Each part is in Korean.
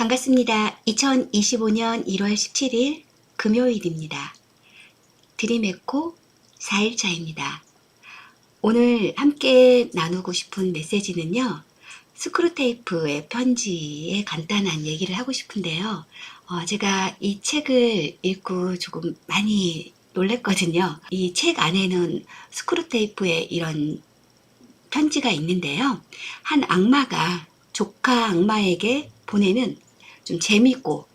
반갑습니다. 2025년 1월 17일 금요일입니다. 드림에코 4일차입니다. 오늘 함께 나누고 싶은 메시지는요. 스크루테이프의 편지에 간단한 얘기를 하고 싶은데요. 어, 제가 이 책을 읽고 조금 많이 놀랬거든요. 이 책 안에는 스크루테이프의 이런 편지가 있는데요. 한 악마가 조카 악마에게 보내는 좀 재밌고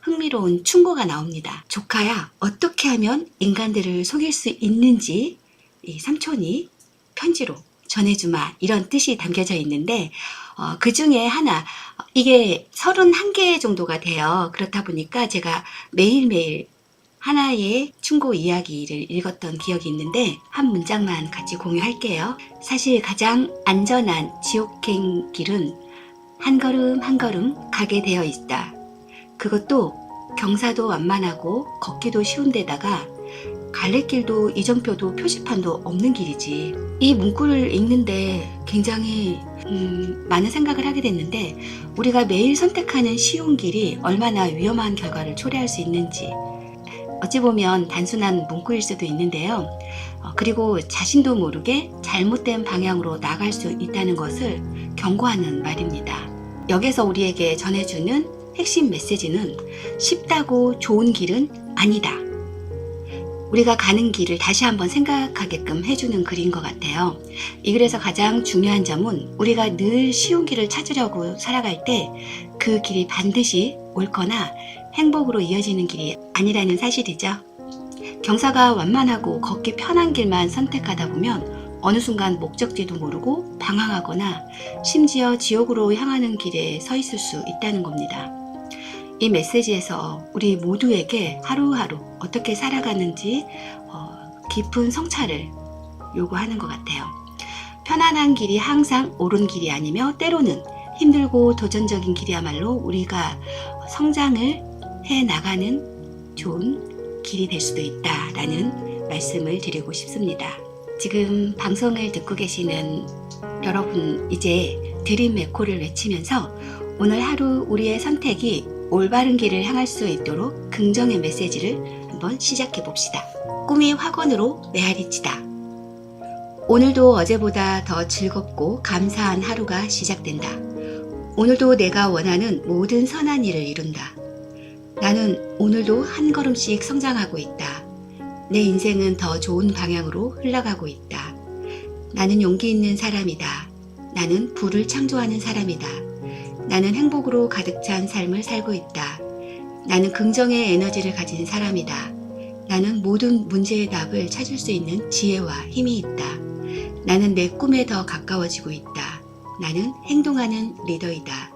흥미로운 충고가 나옵니다. 조카야, 어떻게 하면 인간들을 속일 수 있는지 이 삼촌이 편지로 전해주마 이런 뜻이 담겨져 있는데 어, 그 중에 하나 이게 31개 정도가 돼요. 그렇다 보니까 제가 매일매일 하나의 충고 이야기를 읽었던 기억이 있는데 한 문장만 같이 공유할게요. 사실 가장 안전한 지옥행 길은 한 걸음 한 걸음 가게 되어 있다. 그것도 경사도 완만하고 걷기도 쉬운 데다가 갈래길도 이정표도 표지판도 없는 길이지. 이 문구를 읽는데 굉장히 음, 많은 생각을 하게 됐는데 우리가 매일 선택하는 쉬운 길이 얼마나 위험한 결과를 초래할 수 있는지 어찌 보면 단순한 문구일 수도 있는데요. 어, 그리고 자신도 모르게 잘못된 방향으로 나갈 수 있다는 것을 경고하는 말입니다. 여기서 우리에게 전해주는 핵심 메시지는 쉽다고 좋은 길은 아니다. 우리가 가는 길을 다시 한번 생각하게끔 해주는 글인 것 같아요. 이 글에서 가장 중요한 점은 우리가 늘 쉬운 길을 찾으려고 살아갈 때 그 길이 반드시 옳거나 행복으로 이어지는 길이 아니라는 사실이죠. 경사가 완만하고 걷기 편한 길만 선택하다 보면 어느 순간 목적지도 모르고 방황하거나 심지어 지옥으로 향하는 길에 서 있을 수 있다는 겁니다. 이 메시지에서 우리 모두에게 하루하루 어떻게 살아가는지 어, 깊은 성찰을 요구하는 것 같아요. 편안한 길이 항상 옳은 길이 아니며 때로는 힘들고 도전적인 길이야말로 우리가 성장을 해 나가는 좋은 길이 될 수도 있다라는 말씀을 드리고 싶습니다. 지금 방송을 듣고 계시는 여러분 이제 드림 에코를 외치면서 오늘 하루 우리의 선택이 올바른 길을 향할 수 있도록 긍정의 메시지를 한번 시작해 봅시다. 꿈이 확언으로 메아리치다. 오늘도 어제보다 더 즐겁고 감사한 하루가 시작된다. 오늘도 내가 원하는 모든 선한 일을 이룬다. 나는 오늘도 한 걸음씩 성장하고 있다. 내 인생은 더 좋은 방향으로 흘러가고 있다. 나는 용기 있는 사람이다. 나는 부를 창조하는 사람이다. 나는 행복으로 가득 찬 삶을 살고 있다. 나는 긍정의 에너지를 가진 사람이다. 나는 모든 문제의 답을 찾을 수 있는 지혜와 힘이 있다. 나는 내 꿈에 더 가까워지고 있다. 나는 행동하는 리더이다.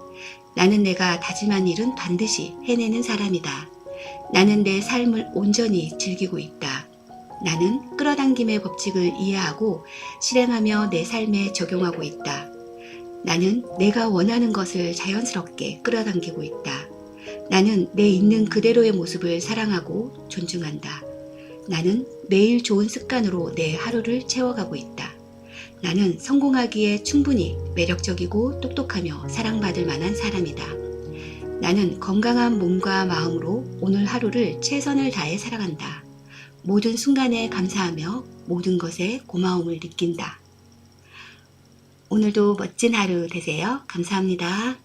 나는 내가 다짐한 일은 반드시 해내는 사람이다. 나는 내 삶을 온전히 즐기고 있다. 나는 끌어당김의 법칙을 이해하고 실행하며 내 삶에 적용하고 있다. 나는 내가 원하는 것을 자연스럽게 끌어당기고 있다. 나는 내 있는 그대로의 모습을 사랑하고 존중한다. 나는 매일 좋은 습관으로 내 하루를 채워가고 있다. 나는 성공하기에 충분히 매력적이고 똑똑하며 사랑받을 만한 사람이다. 나는 건강한 몸과 마음으로 오늘 하루를 최선을 다해 살아간다. 모든 순간에 감사하며 모든 것에 고마움을 느낀다. 오늘도 멋진 하루 되세요. 감사합니다.